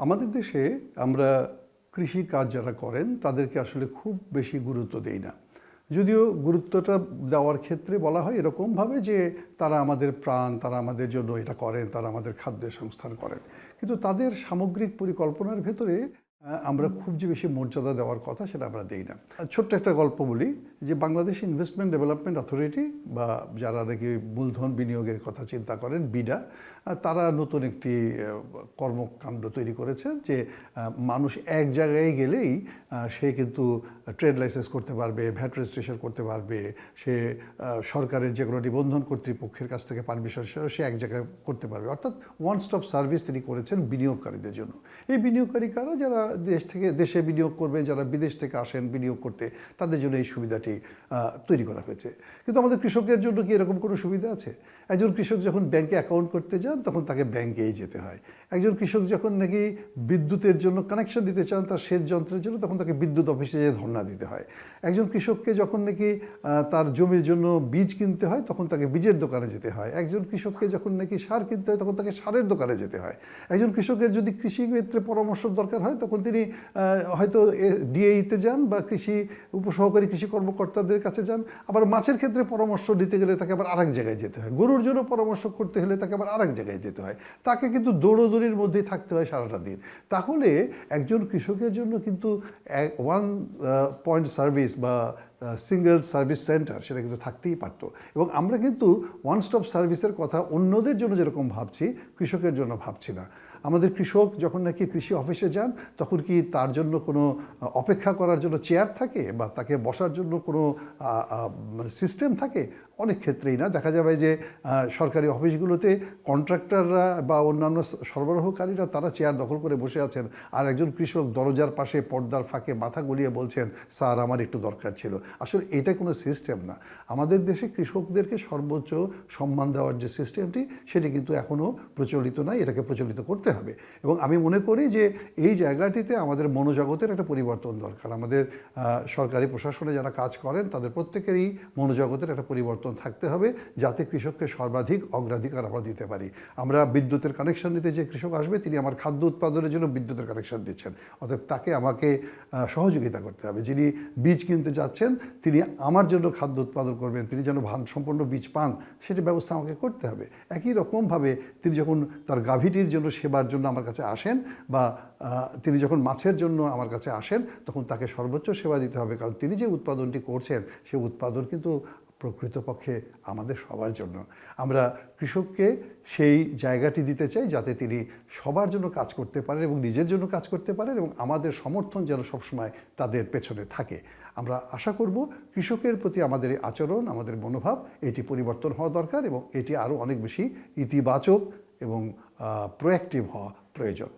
আমাদের দেশে আমরা কৃষি কাজ যারা করেন, তাদেরকে আসলে খুব বেশি গুরুত্ব দেই না। যদিও গুরুত্বটা দেওয়ার ক্ষেত্রে বলা হয় এরকমভাবে যে তারা আমাদের প্রাণ, তারা আমাদের জন্য এটা করেন, তারা আমাদের খাদ্যের সংস্থান করেন। কিন্তু তাদের সামগ্রিক পরিকল্পনার ভেতরে আমরা খুব যে বেশি মর্যাদা দেওয়ার কথা সেটা আমরা দেই না। ছোট্ট একটা গল্প বলি যে বাংলাদেশ ইনভেস্টমেন্ট ডেভেলপমেন্ট অথরিটি বা যারা নাকি মূলধন বিনিয়োগের কথা চিন্তা করেন, বিডা তারা নতুন একটি কর্মকাণ্ড তৈরি করেছে যে মানুষ এক জায়গায় গেলেই সে কিন্তু ট্রেড লাইসেন্স করতে পারবে, ভ্যাট রেজিস্ট্রেশন করতে পারবে, সে সরকারের যে কোনো নিবন্ধন কর্তৃপক্ষের কাছ থেকে পারমিশন সে এক জায়গায় করতে পারবে। অর্থাৎ ওয়ান স্টপ সার্ভিস তিনি করেছেন বিনিয়োগকারীদের জন্য। এই বিনিয়োগকারী কারা? যারা দেশ থেকে, দেশে বিনিয়োগ করবে, যারা বিদেশ থেকে আসেন বিনিয়োগ করতে, তাদের জন্য এই সুবিধাটি তৈরি করা হয়েছে। কিন্তু আমাদের কৃষকের জন্য কি এরকম কোনো সুবিধা আছে? একজন কৃষক যখন ব্যাংকে অ্যাকাউন্ট করতে যান, তখন তাকে ব্যাংকেই যেতে হয়। একজন কৃষক যখন নাকি বিদ্যুতের জন্য কানেকশন দিতে চান তার সেচ যন্ত্রের জন্য, তখন তাকে বিদ্যুৎ অফিসে যেয়ে ধর্ণা দিতে হয়। একজন কৃষককে যখন নাকি তার জমির জন্য বীজ কিনতে হয়, তখন তাকে বীজের দোকানে যেতে হয়। একজন কৃষককে যখন নাকি সার কিনতে হয়, তখন তাকে সারের দোকানে যেতে হয়। একজন কৃষকের যদি কৃষি ক্ষেত্রে পরামর্শ দরকার হয়, তখন তিনি হয়তো ডিএইতে যান বা কৃষি, উপসহকারী কৃষি কর্মকর্তাদের কাছে যান, আবার মাছের ক্ষেত্রে পরামর্শ দিতে গেলে তাকে আবার আরেক জায়গায় যেতে হয়। গরুর জন্য পরামর্শ করতে হলে তাকে আবার আরেক জায়গায় যেতে হয়। তাকে কিন্তু দৌড়োদৌড়ির মধ্যেই থাকতে হয় সারাটা দিন। তাহলে একজন কৃষকের জন্য কিন্তু ওয়ান পয়েন্ট সার্ভিস বা সিঙ্গেল সার্ভিস সেন্টার সেটা কিন্তু থাকতেই পারতো। এবং আমরা কিন্তু ওয়ান স্টপ সার্ভিসের কথা অন্যদের জন্য যেরকম ভাবছি, কৃষকের জন্য ভাবছি না। আমাদের কৃষক যখন নাকি কৃষি অফিসে যান, তখন কি তার জন্য কোনো অপেক্ষা করার জন্য চেয়ার থাকে বা তাকে বসার জন্য কোনো সিস্টেম থাকে? অনেক ক্ষেত্রেই না। দেখা যাবে যে সরকারি অফিসগুলোতে কন্ট্রাক্টররা বা অন্যান্য সরবরাহকারীরা তারা চেয়ার দখল করে বসে আছেন আর একজন কৃষক দরজার পাশে পর্দার ফাঁকে মাথা গলিয়ে বলছেন, স্যার, আমার একটু দরকার ছিল। আসলে এটা কোনো সিস্টেম না। আমাদের দেশে কৃষকদেরকে সর্বোচ্চ সম্মান দেওয়ার যে সিস্টেমটি, সেটি কিন্তু এখনও প্রচলিত নয় এটাকে প্রচলিত করতে হবে। এবং আমি মনে করি যে, এই জায়গাটিতে আমাদের মনোজগতের একটা পরিবর্তন দরকার। আমাদের সরকারি প্রশাসনে যারা কাজ করেন, তাদের প্রত্যেকেরই মনোজগতের একটা পরিবর্তন থাকতে হবে যাতে কৃষককে সর্বাধিক অগ্রাধিকার আমরা দিতে পারি। আমরা বিদ্যুতের কানেকশন নিতে যে কৃষক আসবে, তিনি আমার খাদ্য উৎপাদনের জন্য বিদ্যুতের কানেকশন দিচ্ছেন অতএব তাকে আমাকে সহযোগিতা করতে হবে। যিনি বীজ কিনতে যাচ্ছেন, তিনি আমার জন্য খাদ্য উৎপাদন করবেন, তিনি যেন ভান সম্পন্ন বীজ পান, সেটি ব্যবস্থা আমাকে করতে হবে। একই রকমভাবে তিনি যখন তার গাভীটির জন্য সেবার জন্য আমার কাছে আসেন বা তিনি যখন মাছের জন্য আমার কাছে আসেন, তখন তাকে সর্বোচ্চ সেবা দিতে হবে। কারণ তিনি যে উৎপাদনটি করছেন, সে উৎপাদন কিন্তু প্রকৃতপক্ষে আমাদের সবার জন্য। আমরা কৃষককে সেই জায়গাটি দিতে চাই যাতে তিনি সবার জন্য কাজ করতে পারেন এবং নিজের জন্য কাজ করতে পারেন এবং আমাদের সমর্থন যেন সবসময় তাদের পেছনে থাকে। আমরা আশা করব কৃষকের প্রতি আমাদের এই আচরণ, আমাদের মনোভাব, এটি পরিবর্তন হওয়া দরকার এবং এটি আরও অনেক বেশি ইতিবাচক এবং প্রোয়াক্টিভ হওয়া প্রয়োজন।